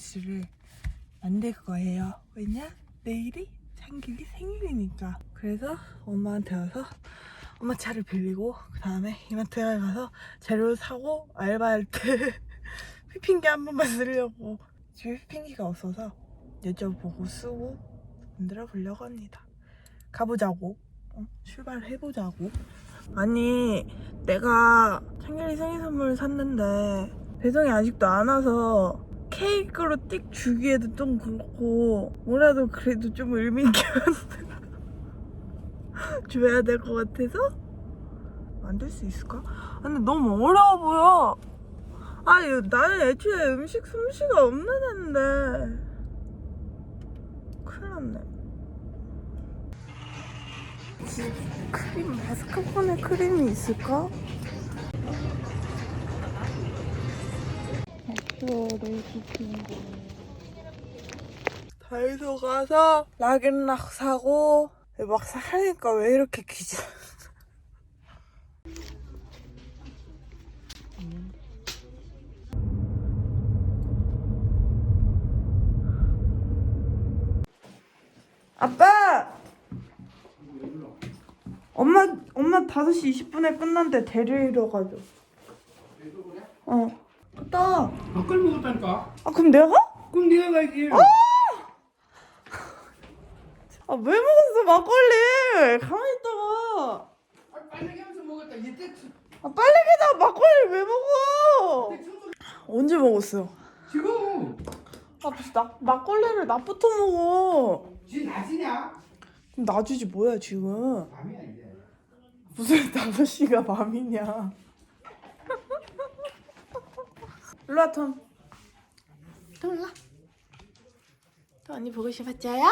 티라미수를 만들 거예요. 왜냐? 내일이 창길이 생일이니까. 그래서 엄마한테 와서 엄마 차를 빌리고 그 다음에 이마트에 가서 재료 사고 알바할 때 휘핑기 한 번만 쓰려고 집에 휘핑기가 없어서 여쭤보고 쓰고 만들어 보려고 합니다. 가보자고. 어, 출발해보자고. 아니, 내가 창길이 생일 선물 샀는데 배송이 아직도 안 와서 케이크로 띡 주기에도 좀 그렇고 뭐라도 그래도 좀 의미 있게 줘야 될 것 같아서 만들 수 있을까? 아, 근데 너무 어려워 보여. 아니 나는 애초에 음식 솜씨가 없는 애인데 큰일 났네. 집 크림 마스카포네 크림이 있을까? 이거를 시킨 거. 다이소 가서 락앤락 사고 막 사니까 왜 이렇게 귀찮아? 아빠! 엄마 엄마 5시 20분에 끝난데 데리러 가죠. 어. 갔다. 막걸리 먹었다니까? 아 그럼 내가? 그럼 네가 가야지. 아왜 먹었어 막걸리? 가만히 있다가. 아, 빨리 하면서 먹었다. 이때 아 빨리 게다 막걸리 왜 먹어? 언제 먹었어? 지금 아 무슨 나 막걸리를 나부터 먹어. 지 낮이냐? 그럼 놔주지 뭐야 지금? 밤이야 이제. 무슨 5시가 밤이냐. 일로 와 톰. 톰 일로 와. 톰 언니 보고 싶었죠요?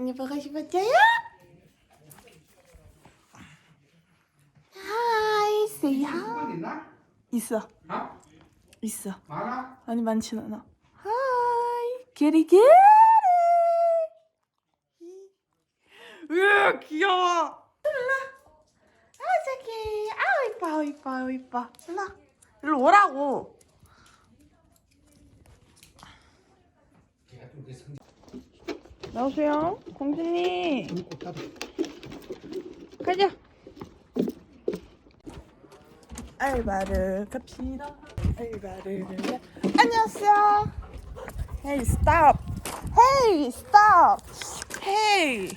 언니 보고 싶었죠요? 하이 있나? 있어 아? 있어. 많아? 아니 많진 않아. 하이 게리 게리. 으 귀여워. 일로. 아 아우 이뻐 이뻐 이뻐. 일로 일로 오라고. 걔가 좀그 성. 나오세요, 공주님. 가자. 알바를 갑시다. 알바를. 안녕하세요. Hey, stop. Hey, stop. Hey.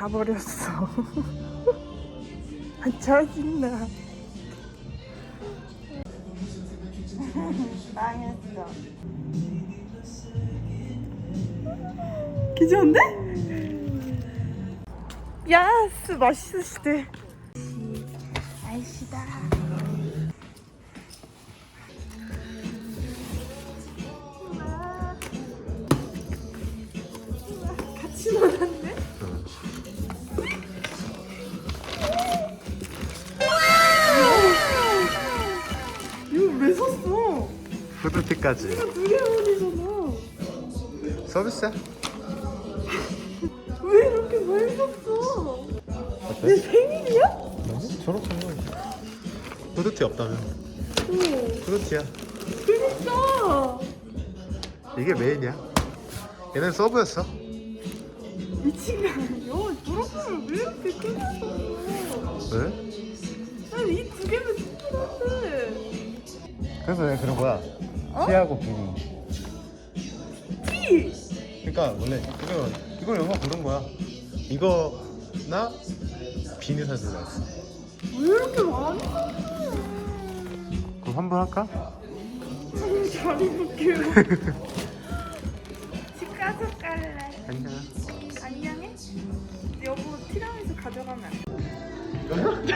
다 버렸어. 아, 짜증나. 망했어. 괜찮은데? 야스 맛있으시대. 아이시다. 후드티까지 두개 원이잖아. 서비스야? 왜 이렇게 샀어? 내 어때? 생일이야? 아니 저렇잖아 후드티 없다면 오, 후드티야 그니까 이게 메인이야 얘는 서브였어 미친 거 아니야? 졸업하면 왜 이렇게 샀어? 왜? 아니 이두 개면 충분한데. 그래서 왜 그런 거야 어? 티하고 비니 티! 그러니까 원래 이거 이걸 영화 고른 거야 이거나 비니 사줄라 했어 왜 이렇게 많이? 그럼 환불할까? 잘 입을게요. 집 가서 갈래. 아니야 안녕해? 여보 티라미수 가져가면 안 돼?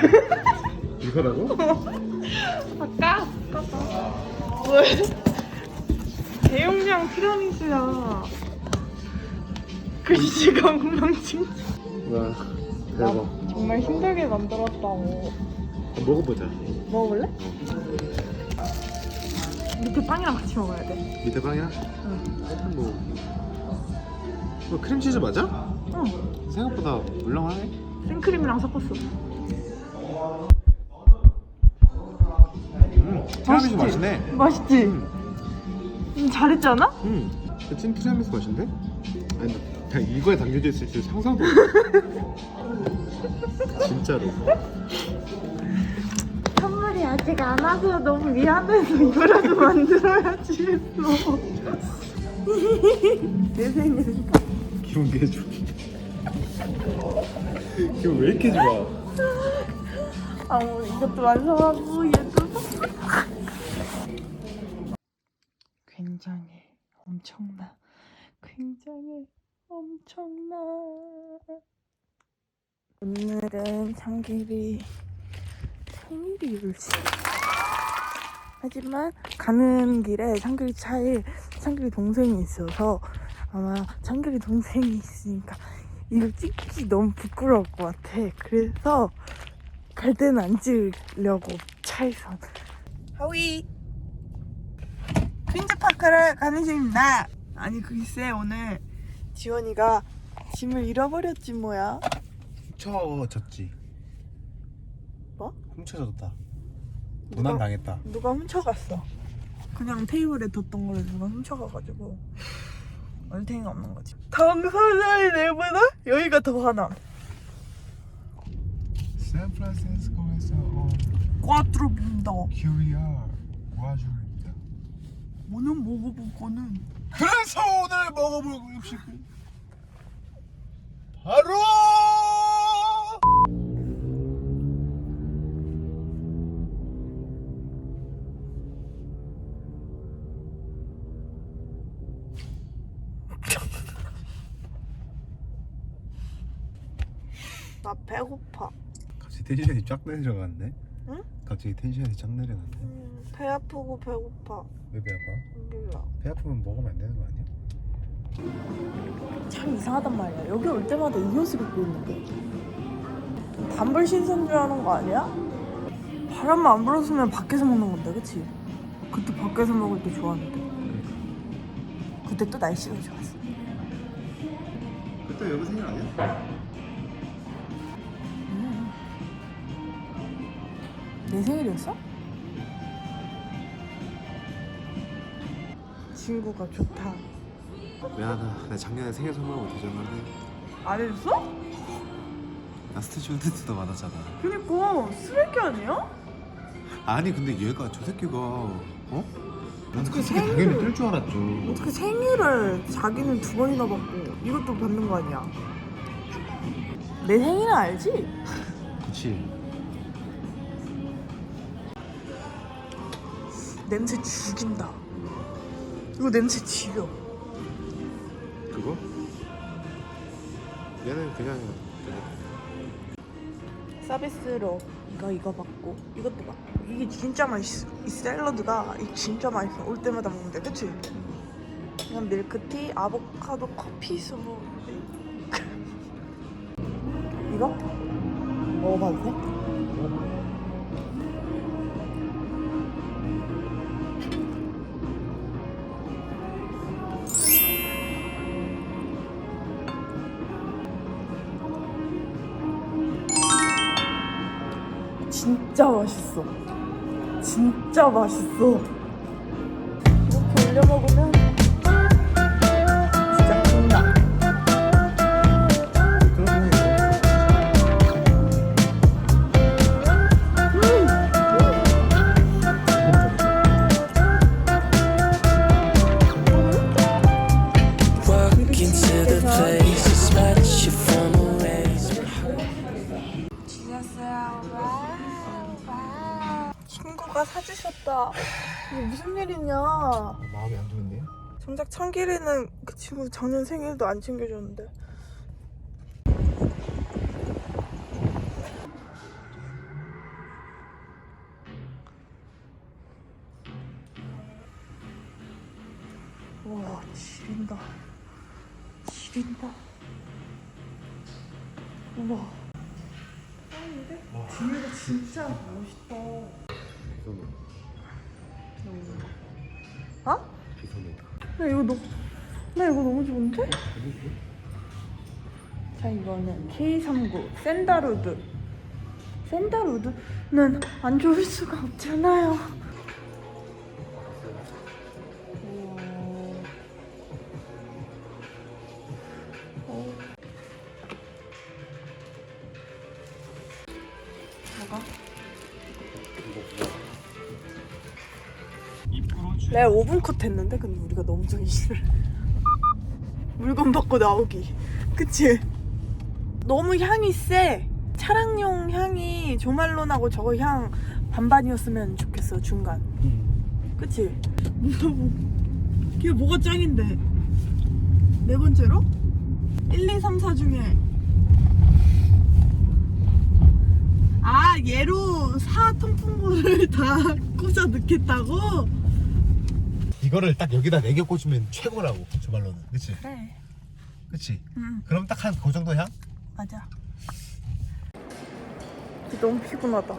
이거라고? 아까? 아까 왜? 대용량 티라미수야 글씨가 엉망진창. 와 대박. 정말 힘들게 만들었다고. 먹어보자. 먹어볼래? 밑에 빵이랑 같이 먹어야 돼. 밑에 빵이야? 응. 뭐. 이거 크림치즈 맞아? 응. 생각보다 물렁하네. 생크림이랑 섞었어. 음, 티라미수 맛있네. 맛있지? 음, 음, 잘했지 않아? 음. 찐 티라미수 맛인데? 아니 나 그냥 이거에 담겨져 있을 줄 상상도. 못해. 진짜로. 선물이 아직 안 와서 너무 미안해서 이거라도 만들어야지 했어. 내 생일이니까. 기분 개 좋아. 기분 왜 이렇게 좋아? 아, 뭐 이것도 완성하고 얘도. 굉장해. 엄청나. 굉장해. 엄청나. 오늘은 창길이 생일이지. 하지만 가는 길에 창길이 차에 창길이 동생이 있어서 아마 창길이 동생이 있으니까 이걸 찍기 너무 부끄러울 것 같아. 그래서 갈 때는 안 찍으려고 차에선. 하위 퀸즈파크를 가는 중입니다. 아니 글쎄 오늘 지원이가 짐을 잃어버렸지 뭐야. 훔쳐졌지. 뭐? 훔쳐졌다. 누가- 도난 당했다. 누가 훔쳐갔어. 그냥 테이블에 뒀던 거를 누가 훔쳐가가지고 얼탱이가 없는 거지. 당사자의 내보다 여기가 더 화나. 샌프란시스코에서 온 꽈트로 본다. 큐리아 과주입니다. 오늘 먹어볼 거는 그래서 오늘 먹어볼 음식은 바로 나 배고파. 갑자기 텐션이 쫙 내려갔네. 응? 갑자기 텐션이 쫙 내려갔네. 음, 배 아프고 배고파. 왜배 아파? 몰라. 배 아프면 먹으면 안 되는 거 아니야? 참 이상하단 말이야. 여기 올 때마다 이 옷을 입고 있는데. 단벌 신선 줄 아는 거 아니야? 바람만 안 불었으면 밖에서 먹는 건데, 그치? 그때 밖에서 먹을 때 좋았는데. 그때 또 날씨가 좋았어. 그때 여기 생일 아니야? 내 생일이었어? 친구가 좋다. 미안하다. 나 작년에 생일 선물 못 해줬는데 안 해줬어? 나 스티치 콘텐츠도 받았잖아. 그니까 쓰레기 아니야? 아니 근데 얘가 저 새끼가 어? 난 어떻게 그 새끼 생일을- 당연히 뜰 줄 알았죠. 어떻게 생일을 자기는 두 번이나 받고 이것도 받는 거 아니야? 내 생일은 알지? 그치. 냄새 죽인다. 이거 냄새 지려. 그거? 얘는 그냥 서비스로 이거 이거 받고 이것도 받고 이게 진짜 맛있어. 이 샐러드가 이 진짜 맛있어. 올 때마다 먹는데, 그치? 그냥 밀크티, 아보카도, 커피 스무. 이거 먹어봐도 돼? 진짜 맛있어. 진짜 맛있어. 친구가 사주셨다. 이게 무슨 일이냐? 마음이 안 좋은데요? 정작 참기리는 그 친구 작년 생일도 안 챙겨줬는데. 와, 지린다. 지린다. 우와. 짱인데? 뒤에가 진짜 멋있다. 어? 나 이거 너, 나 이거 너무 좋은데? 자 이거는 K39 샌다루드. 샌다루드는 안 좋을 수가 없잖아요. 내가 5분 컷 했는데 근데 우리가 너무 정신을 물건 받고 나오기 그치? 너무 향이 세 차량용 향이 조말론하고 저거 향 반반이었으면 좋겠어 중간 그치? 뭐라고 걔 뭐가 짱인데 네 번째로? 1, 2, 3, 4 중에 아 얘로 4 통풍구를 다 꽂아 넣겠다고? 이거를 딱 여기다 내겨 꽂으면 최고라고 저 말로는 그치? 그래 그치? 응 그럼 딱 한 그 정도 향? 맞아. 너무 피곤하다.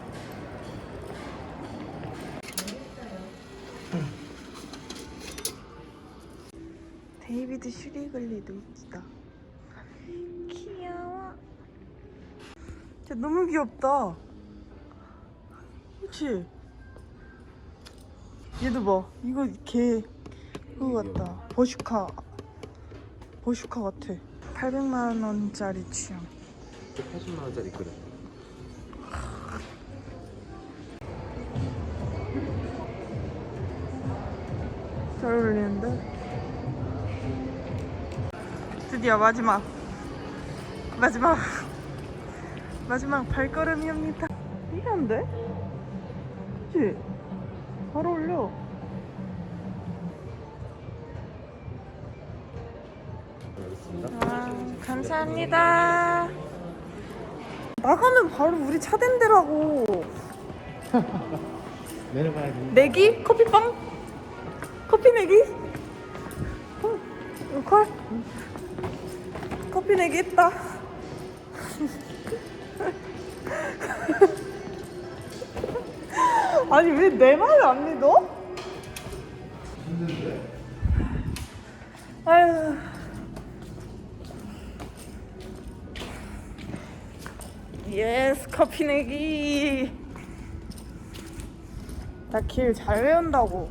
데이비드 슈리글리도 있다. 귀여워. 진짜 너무 귀엽다. 그치? 얘도 봐. 이거 걔 그거 같다. 버슈카. 버슈카 같아. 800만 원짜리 취향. 80만 원짜리 그래 잘 어울리는데? 드디어 마지막 마지막 마지막 발걸음이옵니다 돼? 그치? 잘 어울려 아, 감사합니다 나가면 바로 우리 차 댄대라고 내려가야지 내기? 커피빵? 커피 내기? 어, 콜? 커피 내기 했다. 아니 왜 내 말을 안 믿어? 아유. 예스 커피 내기. 나 길 잘 외운다고.